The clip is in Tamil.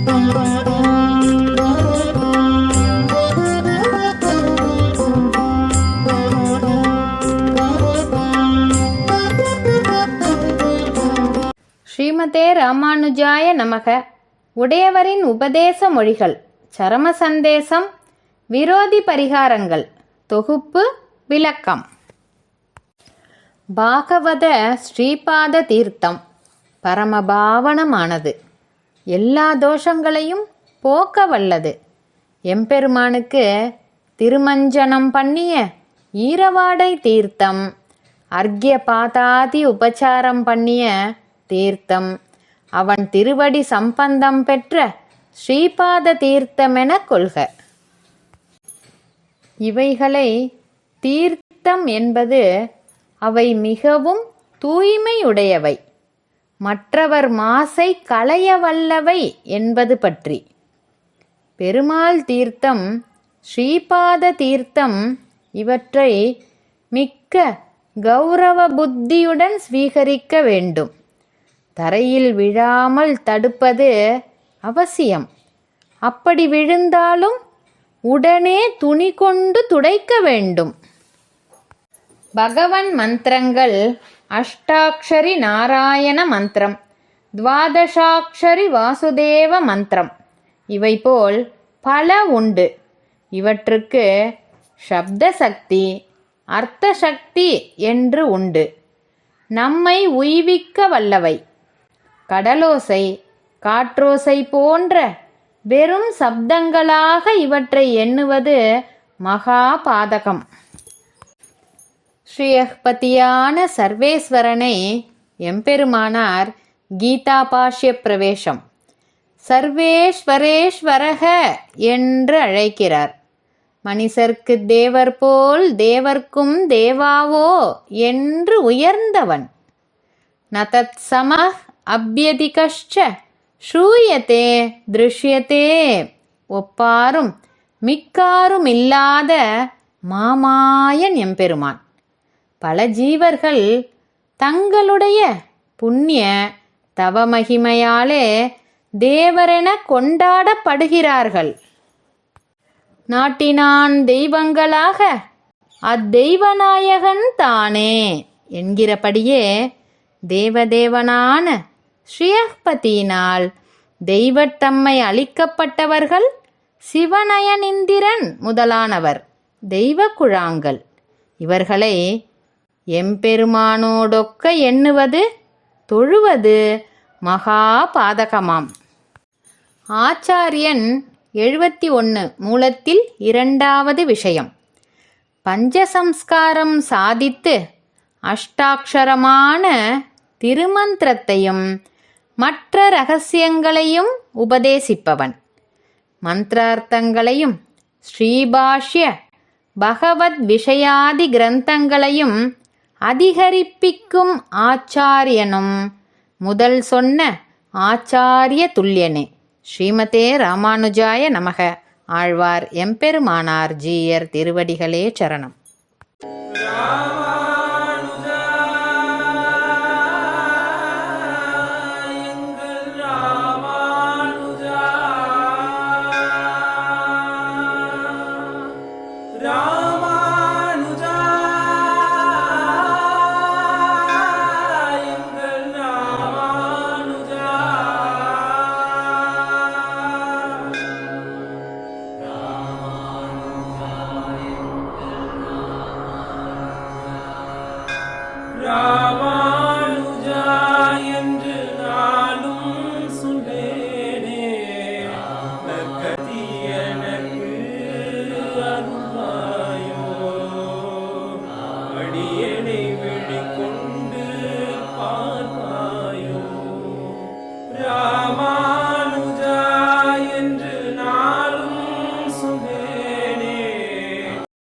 ஸ்ரீமதே ராமானுஜாய நமக. உடையவரின் உபதேச மொழிகள் சரம சந்தேசம் விரோதி பரிகாரங்கள் தொகுப்பு விளக்கம். பாகவத ஸ்ரீபாத தீர்த்தம் பரமபாவனமானது. எல்லா தோஷங்களையும் போக்க வல்லது. எம்பெருமானுக்கு திருமஞ்சனம் பண்ணிய ஈரவாடை தீர்த்தம் அர்க்ய பாதாதி உபச்சாரம் பண்ணிய தீர்த்தம் அவன் திருவடி சம்பந்தம் பெற்ற ஸ்ரீபாத தீர்த்தமென கொள்க. இவைகளை தீர்த்தம் என்பது அவை மிகவும் தூய்மையுடையவை. மற்றவர் மாசை களைய வல்லவை என்பது பற்றி. பெருமாள் தீர்த்தம் ஸ்ரீபாத தீர்த்தம் இவற்றை மிக்க கௌரவ புத்தியுடன் ஸ்வீகரிக்க வேண்டும். தரையில் விழாமல் தடுப்பது அவசியம். அப்படி விழுந்தாலும் உடனே துணி கொண்டு துடைக்க வேண்டும். பகவன் மந்திரங்கள் அஷ்டாக்ஷரி நாராயண மந்திரம். துவாதசாட்சரி வாசுதேவ மந்திரம். இவை போல் பல உண்டு. இவற்றுக்கு சப்த சக்தி அர்த்த சக்தி என்று உண்டு. நம்மை உய்விக்க வல்லவை. கடலோசை காற்றோசை போன்ற வெறும் சப்தங்களாக இவற்றை எண்ணுவது மகா பாதகம். ஸ்ரீயப்பதியான சர்வேஸ்வரனை எம்பெருமானார் கீதா பாஷ்ய பிரவேசம் சர்வேஸ்வரேஸ்வரக என்று அழைக்கிறார். மனிதர்க்கு தேவர் போல் தேவர்க்கும் தேவாவோ என்று உயர்ந்தவன். நதத் சம அபியதிகஷ்ட ஷூயத்தே திருஷ்யத்தே ஒப்பாரும் மிக்காரும் இல்லாத மாமாயன் எம்பெருமான். பல ஜீவர்கள் தங்களுடைய புண்ணிய தவமகிமையாலே தேவரென கொண்டாடப்படுகிறார்கள். நாட்டினான் தெய்வங்களாக அத்தெய்வநாயகன் தானே என்கிறபடியே தேவதேவனான ஸ்ரீயப்பதியினால் தெய்வத்தம்மை அளிக்கப்பட்டவர்கள் சிவநயனிந்திரன் முதலானவர் தெய்வ குழாங்கள். இவர்களை எம்பெருமானோடொக்க எண்ணுவது தொழுவது மகா பாதகமாம் ஆச்சாரியன் எழுபத்தி ஒன்று மூலத்தில் இரண்டாவது விஷயம். பஞ்சசம்ஸ்காரம் சாதித்து அஷ்டாட்சரமான திருமந்திரத்தையும் மற்ற ரகசியங்களையும் உபதேசிப்பவன். மந்திரார்த்தங்களையும் ஸ்ரீபாஷ்ய பகவத் விஷயாதி கிரந்தங்களையும் அதிகரிப்பிக்கும் ஆச்சாரியனும். முதல் சொன்ன ஆச்சாரிய துல்லியனே. ஸ்ரீமதே ராமானுஜாய நமக. ஆழ்வார் எம்பெருமானார் ஜீயர் திருவடிகளே சரணம். Mama.